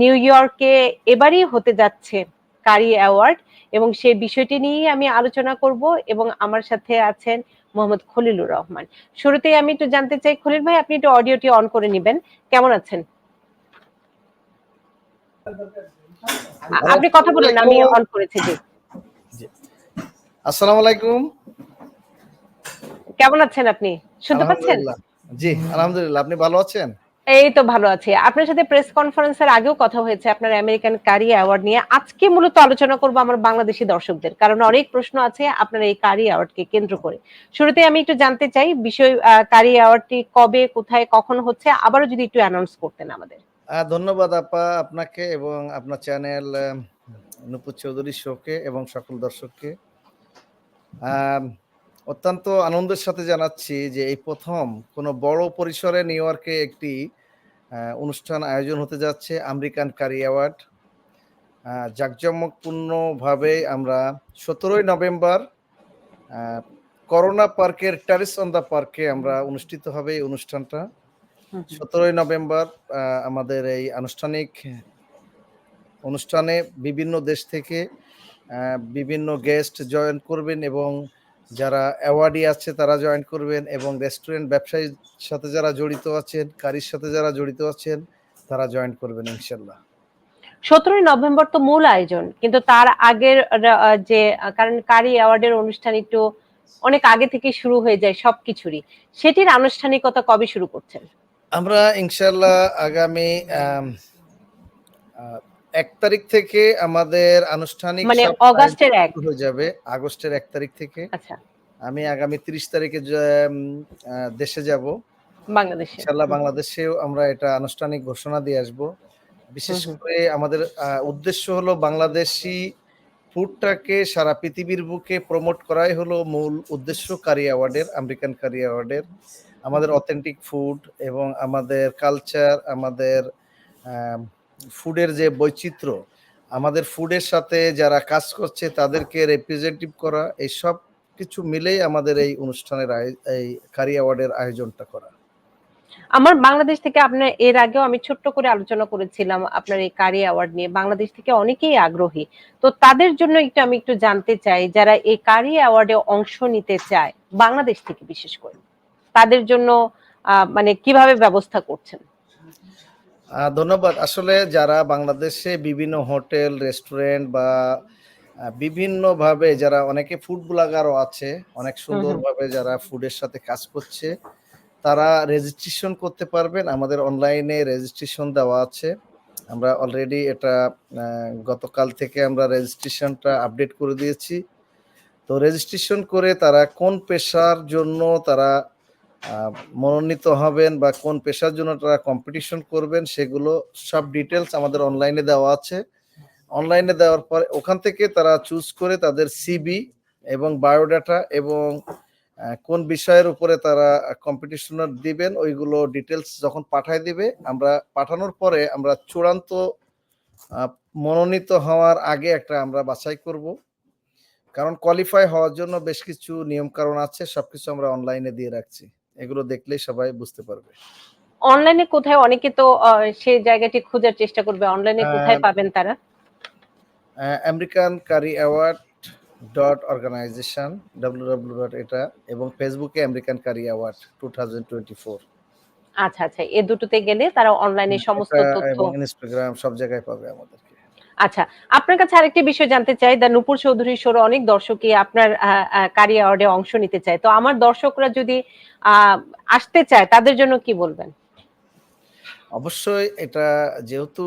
New ইয়র্কে এবারই হতে যাচ্ছে কারি অ্যাওয়ার্ড এবং সেই বিষয়টি নিয়েই আমি আলোচনা করব এবং আমার সাথে আছেন মোহাম্মদ খলিলুর রহমান। শুরুতেই আমি একটু জানতে চাই খলিল ভাই আপনি একটু অডিওটি অন করে নেবেন। কেমন আছেন? আপনি কথা বলুন আমি অন করেছি। জি। আসসালামু আলাইকুম। কেমন আছেন আপনি? শুনতে পাচ্ছেন? জি আলহামদুলিল্লাহ। আপনি ভালো আছেন? এই তো ভালো আছি। আপনার সাথে প্রেস কনফারেন্সের আগেও কথা হয়েছে আপনার আমেরিকান কারি অ্যাওয়ার্ড নিয়ে। আজকে মূলত আলোচনা করব আমার বাংলাদেশি দর্শকদের, কারণ অনেক প্রশ্ন আছে আপনার এই কারি অ্যাওয়ার্ডকে কেন্দ্র করে। শুরুতে আমি একটু জানতে চাই, বিষয় কারি অ্যাওয়ার্ডটি কবে, কোথায়, কখন হচ্ছে? আবারও যদি একটু অ্যানাউন্স করতেন আমাদের। ধন্যবাদ আপা, আপনাকে এবং আপনার চ্যানেল নুপুর চৌধুরী শোকে এবং সকল দর্শককে। অত্যন্ত আনন্দের সাথে জানাচ্ছি যে এই প্রথম কোনো বড় পরিসরে নিউ ইয়র্কে একটি অনুষ্ঠান আয়োজন হতে যাচ্ছে আমেরিকান কারি অ্যাওয়ার্ড। জাঁকজমকপূর্ণভাবে আমরা সতেরোই নভেম্বর করোনা পার্কের ট্যারিস অন দ্য পার্কে আমরা অনুষ্ঠিত হবে এই অনুষ্ঠানটা। সতেরোই নভেম্বর আমাদের এই আনুষ্ঠানিক অনুষ্ঠানে বিভিন্ন দেশ থেকে বিভিন্ন গেস্ট জয়েন করবেন এবং যারা অ্যাওয়ার্ডি আছে তারা জয়েন করবেন এবং রেস্টুরেন্ট ব্যবসায়ীর সাথে যারা জড়িত আছেন কারির সাথে যারা জড়িত আছেন তারা জয়েন করবেন ইনশাল্লাহ সতেরোই নভেম্বর তো মূল আয়োজন কিন্তু তার আগের যে কারণ কারি অ্যাওয়ার্ডের অনুষ্ঠান একটু অনেক আগে থেকে শুরু হয়ে যায় সবকিছুরই। সেটির আনুষ্ঠানিকতা কবে শুরু করছেন? আমরা ইনশাল্লাহ আগামী এক তারিখ থেকে আমাদের আনুষ্ঠানিক মানে অগাস্টের এক। হয়ে যাবে আগস্টের এক তারিখ থেকে। আচ্ছা। আমি আগামী তিরিশ তারিখে দেশে যাব। বাংলাদেশে। ইনশাল্লাহ বাংলাদেশেও আমরা এটা আনুষ্ঠানিক ঘোষণা দিয়ে আসব। বিশেষ। করে আমাদের উদ্দেশ্য হলো বাংলাদেশি ফুডটাকে সারা পৃথিবীর বুকে প্রমোট করাই হলো মূল উদ্দেশ্য কারি অ্যাওয়ার্ডের আমেরিকান কারি অ্যাওয়ার্ডের। আমাদের অথেন্টিক ফুড এবং আমাদের কালচার আমাদের ফুডের যে বৈচিত্র্য, আমাদের ফুডের সাথে যারা কাজ করছে তাদেরকে রিপ্রেজেন্টেটিভ করা, এই সব কিছু মিলেই আমাদের এই অনুষ্ঠানের এই কারি অ্যাওয়ার্ডের আয়োজনটা করা। আমার বাংলাদেশ থেকে আপনার, এর আগেও আমি ছোট্ট করে আলোচনা করেছিলাম আপনার এই কারি অ্যাওয়ার্ড নিয়ে। বাংলাদেশ থেকে অনেকেই আগ্রহী। তো তাদের জন্য একটু আমি একটু জানতে চাই, যারা এই কারি অ্যাওয়ার্ডে অংশ নিতে চায়, বাংলাদেশ থেকে বিশেষ করে, তাদের জন্য মানে কীভাবে ব্যবস্থা করছেন? ধন্যবাদ। আসলে যারা বাংলাদেশে বিভিন্ন হোটেল রেস্টুরেন্ট বা বিভিন্নভাবে যারা অনেকে ফুড ব্লগারও আছে অনেক সুন্দরভাবে যারা ফুডের সাথে কাজ করছে তারা রেজিস্ট্রেশন করতে পারবেন। আমাদের অনলাইনে রেজিস্ট্রেশন দেওয়া আছে। আমরা অলরেডি এটা গতকাল থেকে আমরা রেজিস্ট্রেশনটা আপডেট করে দিয়েছি। তো রেজিস্ট্রেশন করে তারা কোন পেশার জন্য তারা মনোনীত হবেন বা কোন পেশার জন্য তারা কম্পিটিশন করবেন, সেগুলো সব ডিটেলস আমাদের অনলাইনে দেওয়া আছে। অনলাইনে দেওয়ার পরে ওখান থেকে তারা চুজ করে তাদের সিবি এবং বায়োডাটা এবং কোন বিষয়ের উপরে তারা কম্পিটিশনার দিবেন, ওইগুলো ডিটেলস যখন পাঠায় দিবে, আমরা পাঠানোর পরে আমরা চূড়ান্ত মনোনীত হওয়ার আগে একটা আমরা বাছাই করব। কারণ কোয়ালিফাই হওয়ার জন্য বেশ কিছু নিয়ম কারণ আছে, সবকিছু আমরা অনলাইনে দিয়ে রাখছি। এগুলো দেখলেই সবাই বুঝতে পারবে। অনলাইনে কোথায় অনেকে তো সেই জায়গাটি খোঁজার চেষ্টা করবে। অনলাইনে কোথায় পাবেন তারা? American curry award dot organization W W dot এটা এবং ফেসবুকে American curry award two thousand twenty four আচ্ছা আচ্ছা। এ দুটোতে গেলে তারা অনলাইনে সমস্ত তথ্য ইনস্টাগ্রাম সব জায়গায় পাবে আমাদেরকে। আচ্ছা আপনার কাছে আরেকটি বিষয় জানতে চাই। দা নুপুর চৌধুরী শোর অনেক দর্শকই আপনার কারি অ্যাওয়ার্ডে অংশ নিতে চায়। তো আমার দর্শকরা যদি আসতে চায় তাদের জন্য কি বলবেন? অবশ্যই এটা যেহেতু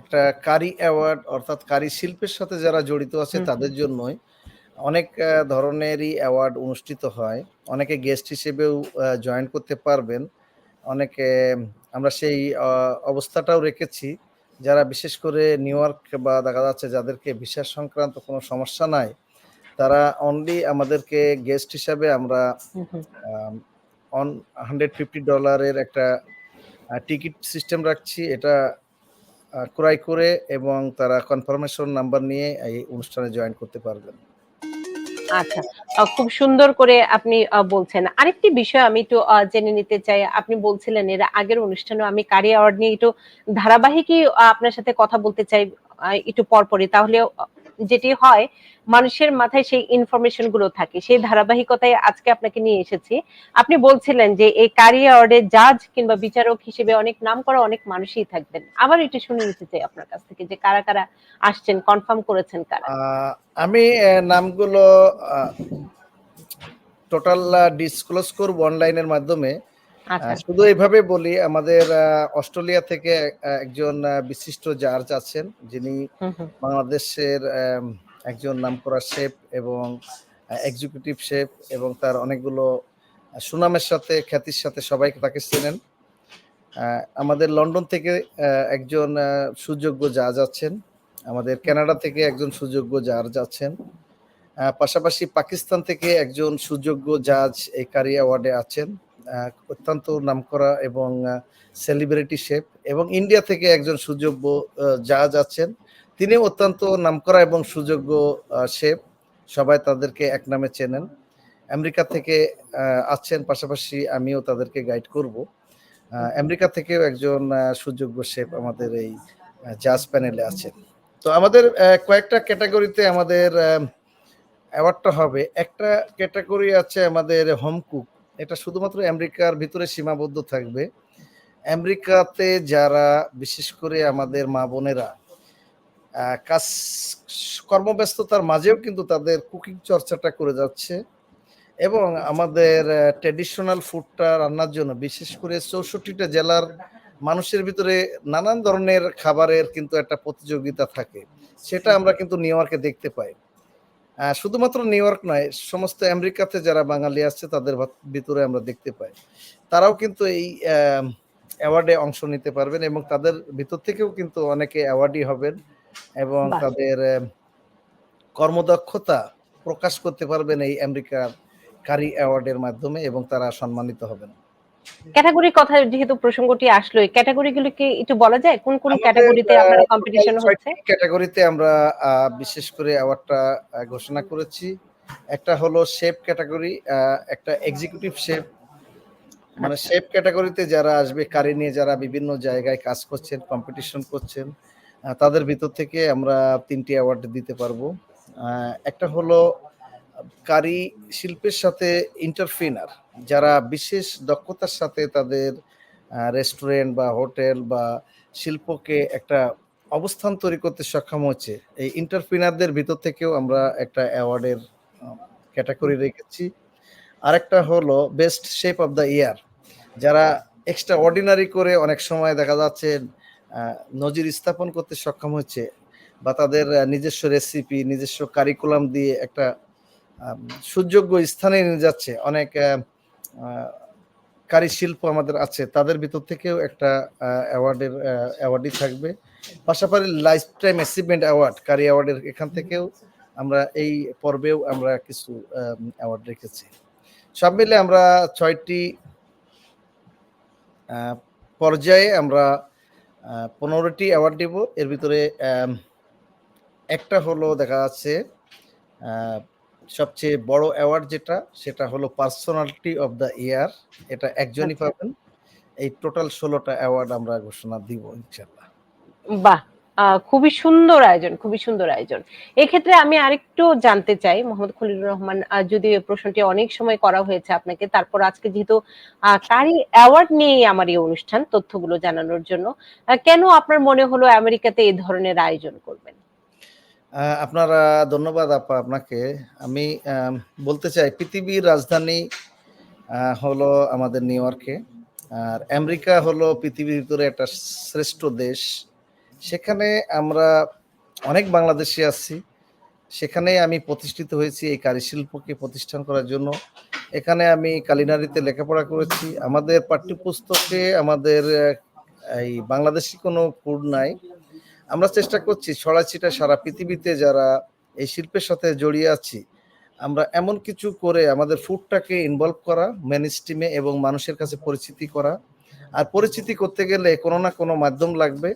একটা কারি অ্যাওয়ার্ড অর্থাৎ কারি শিল্পের সাথে যারা জড়িত আছে। তাদের জন্যই অনেক ধরনেরই অ্যাওয়ার্ড অনুষ্ঠিত হয়। অনেকে গেস্ট হিসেবেও জয়েন করতে পারবেন। অনেকে আমরা সেই অবস্থাটাও রেখেছি। যারা বিশেষ করে নিউ ইয়র্ক বা দেখা যাচ্ছে যাদেরকে ভিসা সংক্রান্ত কোনো সমস্যা নাই তারা অনলি আমাদেরকে গেস্ট হিসাবে আমরা। অন হান্ড্রেড ফিফটি ডলারের একটা টিকিট সিস্টেম রাখছি এটা ক্রয় করে এবং তারা কনফার্মেশন নাম্বার নিয়ে এই অনুষ্ঠানে জয়েন করতে পারবেন আচ্ছা। খুব সুন্দর করে আপনি বলছেন। আরেকটি বিষয় আমি একটু জেনে নিতে চাই। আপনি বলছিলেন এর আগের অনুষ্ঠানে আমি কারি অ্যাওয়ার্ড নিয়ে একটু ধারাবাহিকই আপনার সাথে কথা বলতে চাই একটু পরপরই। তাহলে যেটি হয়, মানুষের মাথায় সেই ইনফরমেশনগুলো থাকে। সেই ধারাবাহিকতায় আজকে আপনাকে নিয়ে এসেছি। আপনি বলছিলেন যে এই কারি অ্যাওয়ার্ডে জাজ কিংবা বিচারক হিসেবে অনেক নাম করা অনেক মানুষই থাকবেন। আবার একটু শুনে নিতে চাই আপনার কাছ থেকে যে কারা কারা আসছেন কনফার্ম করেছেন কারা? আমি নামগুলো টোটাল ডিসক্লোজ করব অনলাইনের মাধ্যমে। শুধু এইভাবে বলি আমাদের অস্ট্রেলিয়া থেকে একজন বিশিষ্ট জার্জ আছেন। যিনি বাংলাদেশের একজন নামকরা শেফ এবং এক্সিকিউটিভ শেফ এবং তার অনেকগুলো সুনামের সাথে খ্যাতির সাথে সবাই তাকে চেনেন। আহ, আমাদের লন্ডন থেকে একজন সুযোগ্য জাজ আছেন। আমাদের কানাডা থেকে একজন সুযোগ্য জাজ আছেন। পাশাপাশি পাকিস্তান থেকে একজন সুযোগ্য জাজ এই কারি অ্যাওয়ার্ডে আছেন। অত্যন্ত নামকরা এবং সেলিব্রিটি শেফ এবং ইন্ডিয়া থেকে একজন সুযোগ্য জাজ আছেন। তিনি অত্যন্ত নামকরা এবং সুযোগ্য শেফ সবাই তাদেরকে এক নামে চেনেন। আমেরিকা থেকে আছেন, পাশাপাশি আমিও তাদেরকে গাইড করব। আমেরিকা থেকেও একজন সুযোগ্য শেফ আমাদের এই জাজ প্যানেলে আছেন। তো আমাদের কয়েকটা ক্যাটাগরিতে আমাদের অ্যাওয়ার্ডটা হবে। একটা ক্যাটাগরি আছে আমাদের হোম কুক এটা শুধুমাত্র আমেরিকার ভিতরে সীমাবদ্ধ থাকবে। আমেরিকাতে যারা, বিশেষ করে আমাদের মা বোনেরা কাজ, কর্মব্যস্ততার মাঝেও কিন্তু তাদের কুকিং চর্চাটা করে যাচ্ছে এবং আমাদের ট্রেডিশনাল ফুডটা রান্নার জন্য, বিশেষ করে চৌষট্টিটা জেলার মানুষের ভিতরে নানান ধরনের খাবারের কিন্তু একটা প্রতিযোগিতা থাকে। সেটা আমরা কিন্তু নিউ ইয়র্কে দেখতে পাই। শুধুমাত্র নিউ ইয়র্ক নয় সমস্ত আমেরিকাতে যারা বাঙালি আছে তাদের ভিতরে আমরা দেখতে পাই। তারাও কিন্তু এই অ্যাওয়ার্ডে অংশ নিতে পারবেন এবং তাদের ভিতর থেকেও কিন্তু অনেকে অ্যাওয়ার্ডই হবেন এবং তাদের কর্মদক্ষতা প্রকাশ করতে পারবেন এই আমেরিকার কারি অ্যাওয়ার্ডের মাধ্যমে এবং তারা সম্মানিত হবেন। ক্যাটাগরির কথা যেহেতু প্রসঙ্গটি আসলো ক্যাটাগরিগুলো কি একটু বলা যায়? কোন কোন ক্যাটাগরিতে আপনারা কম্পিটিশন হচ্ছে? ক্যাটাগরিতে আমরা বিশেষ করে অ্যাওয়ার্ডটা ঘোষণা করেছি। একটা হলো শেফ ক্যাটাগরি একটা এক্সিকিউটিভ শেফ মানে শেফ ক্যাটাগরিতে যারা আসবে কারি নিয়ে যারা বিভিন্ন জায়গায় কাজ করছেন কম্পিটিশন করছেন তাদের ভিতর থেকে আমরা তিনটি অ্যাওয়ার্ড দিতে পারব। একটা হলো কারি শিল্পের সাথে ইন্টারফিনার যারা বিশেষ দক্ষতার সাথে তাদের রেস্টুরেন্ট বা হোটেল বা শিল্পকে একটা অবস্থান তৈরি করতে সক্ষম হচ্ছে, এই ইন্টারপ্রিনারদের ভিতর থেকেও আমরা একটা অ্যাওয়ার্ডের ক্যাটাগরি রেখেছি। আরেকটা হলো best chef of the year যারা এক্সট্রা অর্ডিনারি করে অনেক সময় দেখা যাচ্ছে নজির স্থাপন করতে সক্ষম হচ্ছে বা তাদের নিজস্ব রেসিপি নিজস্ব কারিকুলাম দিয়ে একটা সুযোগ্য স্থানে নিয়ে যাচ্ছে। অনেক কারি শিল্প আমাদের আছে, তাদের ভিতর থেকেও একটা অ্যাওয়ার্ডের অ্যাওয়ার্ডই থাকবে। পাশাপাশি lifetime achievement award curry অ্যাওয়ার্ডের এখান থেকেও আমরা এই পর্বেও আমরা কিছু অ্যাওয়ার্ড রেখেছি। সব মিলে আমরা ছয়টি পর্যায়ে আমরা পনেরোটি অ্যাওয়ার্ড দিব। এর ভিতরে একটা হলো দেখা যাচ্ছে সবচেয়ে বড় অ্যাওয়ার্ড যেটা সেটা হলো পার্সোনালিটি অফ দ্য ইয়ার এটা একজনই আচ্ছা। পাবেন। এই টোটাল ষোলোটা অ্যাওয়ার্ড আমরা ঘোষণা দিব ইনশাল্লাহ বাহ! খুবই সুন্দর আয়োজন খুবই সুন্দর আয়োজন। এক্ষেত্রে আমি আরেকটু জানতে চাই মোহাম্মদ খলিলুর রহমান যদি প্রশ্নটি অনেক সময় করা হয়েছে আপনাকে তারপর আজকে যেহেতু কারি অ্যাওয়ার্ড নিয়েই আমার এই অনুষ্ঠান তথ্যগুলো জানানোর জন্য কেন আপনার মনে হলো আমেরিকাতে এই ধরনের আয়োজন করবেন? আপনারা ধন্যবাদ আপা আপনাকে। আমি বলতে চাই, পৃথিবীর রাজধানী হলো আমাদের নিউ ইয়র্কে। আর আমেরিকা হলো পৃথিবীর ভিতরে একটা শ্রেষ্ঠ দেশ। সেখানে আমরা অনেক বাংলাদেশি আছি। সেখানে আমি প্রতিষ্ঠিত হয়েছি এই কারিশিল্পকে প্রতিষ্ঠান করার জন্য। এখানে আমি কালিনারিতে লেখাপড়া করেছি। আমাদের পাঠ্যপুস্তকে আমাদের এই বাংলাদেশি কোনো ফুড নাই। আমরা চেষ্টা করছি ছড়াছিটা সারা পৃথিবীতে যারা এই শিল্পের সাথে জড়িয়ে আছি, আমরা এমন কিছু করে আমাদের ফুডটাকে ইনভলভ করা মেন স্ট্রিমে এবং মানুষের কাছে পরিচিতি করা। আর পরিচিতি করতে গেলে কোনো না কোনো মাধ্যম লাগবে।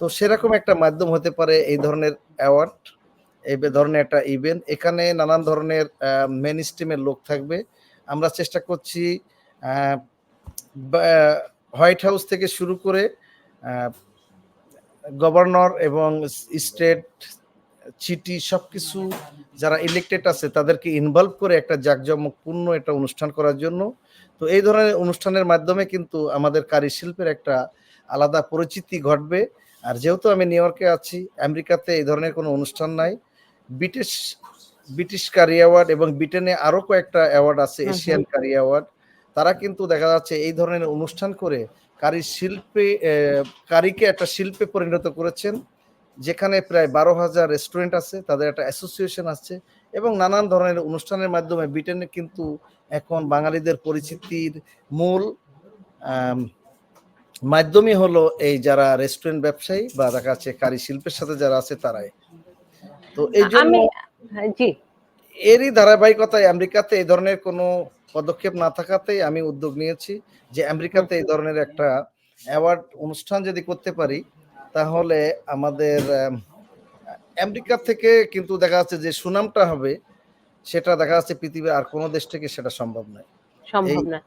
তো সেরকম একটা মাধ্যম হতে পারে এই ধরনের অ্যাওয়ার্ড এই ধরনের একটা ইভেন্ট এখানে নানান ধরনের মেন স্ট্রিমের লোক থাকবে। আমরা চেষ্টা করছি হোয়াইট হাউস থেকে শুরু করে গভর্নর এবং স্টেট চিটি সবকিছু যারা ইলেক্টেড আছে তাদেরকে ইনভলভ করে একটা জাঁকজমকপূর্ণ একটা অনুষ্ঠান করার জন্য। তো এই ধরনের অনুষ্ঠানের মাধ্যমে কিন্তু আমাদের কারি শিল্পের একটা আলাদা পরিচিতি ঘটবে। আর যেহেতু আমি নিউ ইয়র্কে আছি আমেরিকাতে এই ধরনের কোনো অনুষ্ঠান নাই। ব্রিটিশ ব্রিটিশ কারি অ্যাওয়ার্ড এবং ব্রিটেনে আরও কয়েকটা অ্যাওয়ার্ড আছে। এশিয়ান কারি অ্যাওয়ার্ড তারা কিন্তু দেখা যাচ্ছে এই ধরনের অনুষ্ঠান করে কারি শিল্পে কারিকে একটা শিল্পে পরিণত করেছেন যেখানে প্রায় বারো হাজার রেস্টুরেন্ট আছে তাদের একটা অ্যাসোসিয়েশন আছে এবং নানান ধরনের অনুষ্ঠানের মাধ্যমে ব্রিটেনে কিন্তু এখন বাঙালিদের পরিচিতির মূল মাধ্যমই হলো এই যারা রেস্টুরেন্ট ব্যবসায়ী বা দেখা যাচ্ছে কারি শিল্পের সাথে যারা আছে তারাই। তো এই জন্য হ্যাঁ, এরই ধারাবাহিকতায় আমেরিকাতে এই ধরনের কোনো পদক্ষেপ না থাকাতেই আমি উদ্যোগ নিয়েছি যে আমেরিকাতে এই ধরনের একটা অ্যাওয়ার্ড অনুষ্ঠান যদি করতে পারি তাহলে আমাদের আম, আমেরিকা থেকে কিন্তু দেখা যাচ্ছে যে সুনামটা হবে সেটা দেখা যাচ্ছে পৃথিবীর আর কোনো দেশ থেকে সেটা সম্ভব নয়। সম্ভব না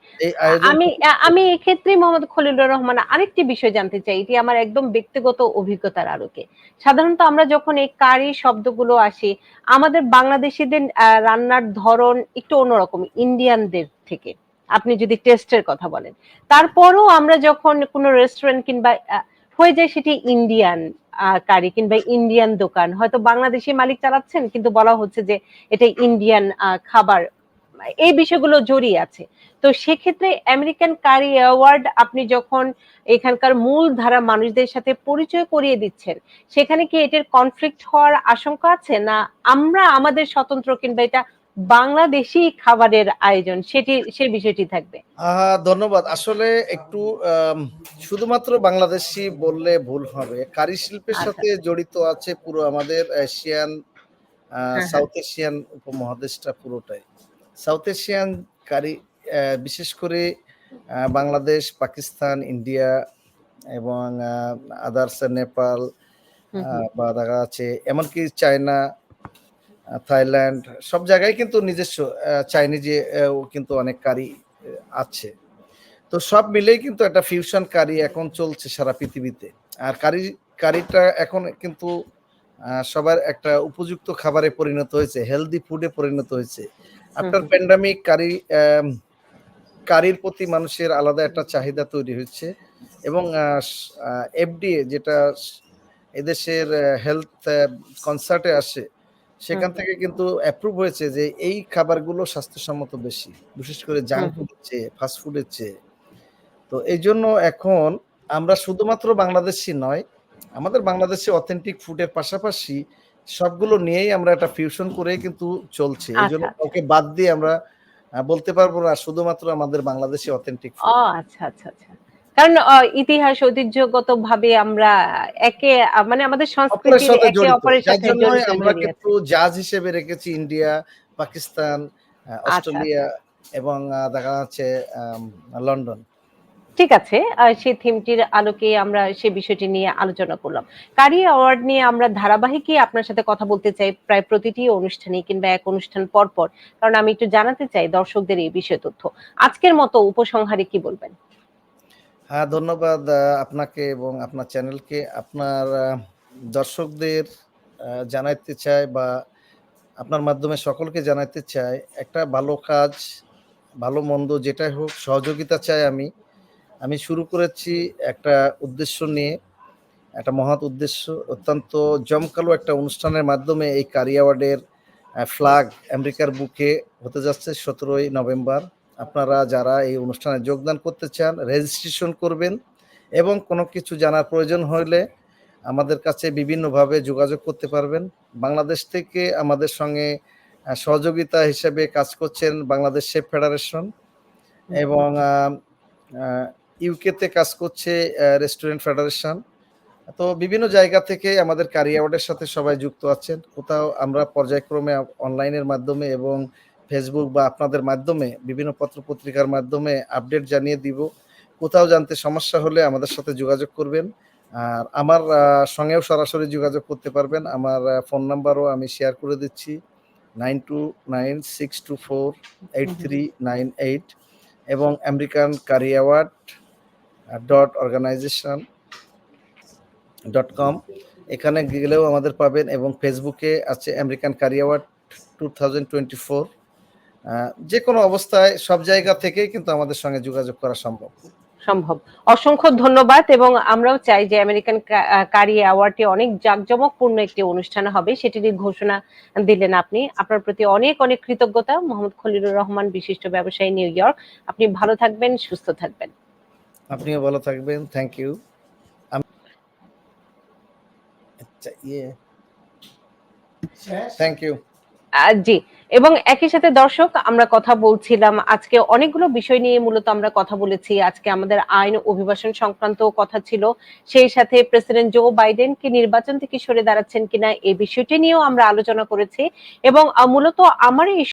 আমি আমি এক্ষেত্রে মোহাম্মদ খলিলুর রহমান আরেকটি বিষয় জানতে চাই এটি আমার একদম ব্যক্তিগত অভিজ্ঞতার আলোকে। সাধারণত আমরা যখন এই কারি শব্দগুলো আসি আমাদের বাংলাদেশিদের রান্নার ধরন একটু অন্যরকম ইন্ডিয়ানদের থেকে। আপনি যদি টেস্টের কথা বলেন। তারপরও আমরা যখন কোনো রেস্টুরেন্ট কিংবা হয়ে যায় সেটি ইন্ডিয়ান কারি কিংবা ইন্ডিয়ান দোকান। হয়তো বাংলাদেশি মালিক চালাচ্ছেন কিন্তু বলা হচ্ছে যে এটা ইন্ডিয়ান খাবার এই বিষয়গুলো জড়িয়ে আছে। তো সেক্ষেত্রে আমেরিকান কারি অ্যাওয়ার্ড আপনি যখন এখানকার মূল ধারা মানুষদের সাথে পরিচয় করিয়ে দিচ্ছেন সেখানে কি এটার কনফ্লিক্ট হওয়ার আশঙ্কা আছে? না আমরা আমাদের স্বতন্ত্র কিংবা এটা বাংলাদেশি খাবারের আয়োজন সেটি সে বিষয়টি থাকবে। আহ, ধন্যবাদ। আসলে একটু শুধুমাত্র বাংলাদেশি বললে ভুল হবে। কারি শিল্পের আচ্ছা। সাথে জড়িত আছে পুরো আমাদের এশিয়ান হ্যাঁ। সাউথ এশিয়ান উপমহাদেশটা পুরোটাই। সাউথ এশিয়ান কারি বিশেষ করে বাংলাদেশ পাকিস্তান ইন্ডিয়া এবং আদার্স নেপাল বা দেখা যাচ্ছে এমনকি চায়না থাইল্যান্ড সব জায়গায় কিন্তু নিজস্ব চাইনিজে কিন্তু অনেক কারি আছে। তো সব মিলেই কিন্তু একটা ফিউশন কারি এখন চলছে সারা পৃথিবীতে। আর কারি কারিটা এখন কিন্তু সবার একটা উপযুক্ত খাবারে পরিণত হয়েছে হেলদি ফুডে পরিণত হয়েছে। আফটার। প্যান্ডামিক কারি কারির প্রতি মানুষের আলাদা একটা চাহিদা তৈরি হচ্ছে এবং এফডিএ যেটা এদেশের হেলথ কনসার্টে আসে সেখান থেকে কিন্তু অ্যাপ্রুভ হয়েছে যে এই খাবারগুলো স্বাস্থ্যসম্মত বেশি বিশেষ করে জাঙ্ক। ফুডের চেয়ে ফাস্ট ফুডের চেয়ে তো এই জন্য এখন আমরা শুধুমাত্র বাংলাদেশি নয় আমাদের বাংলাদেশে অথেন্টিক ফুডের পাশাপাশি সবগুলো নিয়েই আমরা একটা ফিউশন করে কিন্তু চলছে। এই জন্য আচ্ছা। ওকে বাদ দিয়ে আমরা বলতে পারব না শুধুমাত্র আমাদের বাংলাদেশি অথেন্টিক ও আচ্ছা আচ্ছা আচ্ছা। কারণ ইতিহাস ঐতিহ্যগত ভাবে আমরা একে মানে আমাদের সাথে একে অপরের সাথে জড়িত আমরা কিন্তু জাজ হিসেবে রেখেছি ইন্ডিয়া পাকিস্তান অস্ট্রেলিয়া এবং দেখা যাচ্ছে লন্ডন ঠিক আছে সেই থিমটির আলোকে আমরা সে বিষয়টি নিয়ে আলোচনা করলাম। কারি অ্যাওয়ার্ড নিয়ে আমরা ধারাবাহিকই আপনার সাথে কথা বলতে চাই প্রায় প্রতিটি অনুষ্ঠানে কিংবা এক অনুষ্ঠান পর পর, কারণ আমি একটু জানাতে চাই দর্শকদের এই বিষয় তথ্য। আজকের মতো উপসংহারে কি বলবেন? হ্যাঁ ধন্যবাদ আপনাকে এবং আপনার চ্যানেলকে। আপনার দর্শকদের জানাইতে চাই বা আপনার মাধ্যমে সকলকে জানাতে চাই, একটা ভালো কাজ, ভালো মন্দ যেটাই হোক, সহযোগিতা চাই আমি। আমি শুরু করেছি একটা উদ্দেশ্য নিয়ে, একটা মহৎ উদ্দেশ্য, অত্যন্ত জমকালো একটা অনুষ্ঠানের মাধ্যমে এই কারি অ্যাওয়ার্ডের ফ্ল্যাগ আমেরিকার বুকে হতে যাচ্ছে সতেরোই নভেম্বর। আপনারা যারা এই অনুষ্ঠানে যোগদান করতে চান রেজিস্ট্রেশন করবেন এবং কোনো কিছু জানার প্রয়োজন হলে আমাদের কাছে বিভিন্নভাবে যোগাযোগ করতে পারবেন। বাংলাদেশ থেকে আমাদের সঙ্গে সহযোগিতা হিসেবে কাজ করছেন বাংলাদেশ শেফ ফেডারেশন এবং ইউকেতে কাজ করছে রেস্টুরেন্ট ফেডারেশন তো বিভিন্ন জায়গা থেকে আমাদের কারি অ্যাওয়ার্ডের সাথে সবাই যুক্ত আছেন। কোথাও আমরা পর্যায়ক্রমে অনলাইনের মাধ্যমে এবং ফেসবুক বা আপনাদের মাধ্যমে, বিভিন্ন পত্র পত্রিকার মাধ্যমে আপডেট জানিয়ে দিব। কোথাও জানতে সমস্যা হলে আমাদের সাথে যোগাযোগ করবেন। আর আমার সঙ্গেও সরাসরি যোগাযোগ করতে পারবেন। আমার ফোন নাম্বারও আমি শেয়ার করে দিচ্ছি। Nine two nine six two four eight three nine eight এবং American curry award dot organization dot com এখানে গেলেও আমাদের পাবেন এবং ফেসবুকে আছে American curry award two thousand twenty four যে কোনো অবস্থায় সব জায়গা থেকেই কিন্তু আমাদের সঙ্গে যোগাযোগ করা সম্ভব। সম্ভব। অসংখ্য ধন্যবাদ এবং আমরাও চাই যে আমেরিকান কারি অ্যাওয়ার্ডটি অনেক জাঁকজমকপূর্ণ একটি অনুষ্ঠান হবে সেটিরই ঘোষণা দিলেন আপনি। আপনার প্রতি অনেক অনেক কৃতজ্ঞতা। মোহাম্মদ খলিলুর রহমান, বিশিষ্ট ব্যবসায়ী, নিউ ইয়র্ক। আপনি ভালো থাকবেন, সুস্থ থাকবেন। আপনিও ভালো থাকবেন থ্যাংক ইউ আচ্ছা ইয়ে। Thank you ji. এবং একই সাথে দর্শক আমরা কথা বলছিলাম আজকে অনেকগুলো বিষয় নিয়ে মূলত আমরা কথা বলেছি। আজকে আমাদের আইন অভিবাসন সংক্রান্ত কথা ছিল। সেই সাথে প্রেসিডেন্ট জো বাইডেন কি নির্বাচন থেকে সরে দাঁড়াচ্ছেন কিনা এই বিষয়টি নিয়েও আমরা আলোচনা করেছি। এবং মূলত আমার এই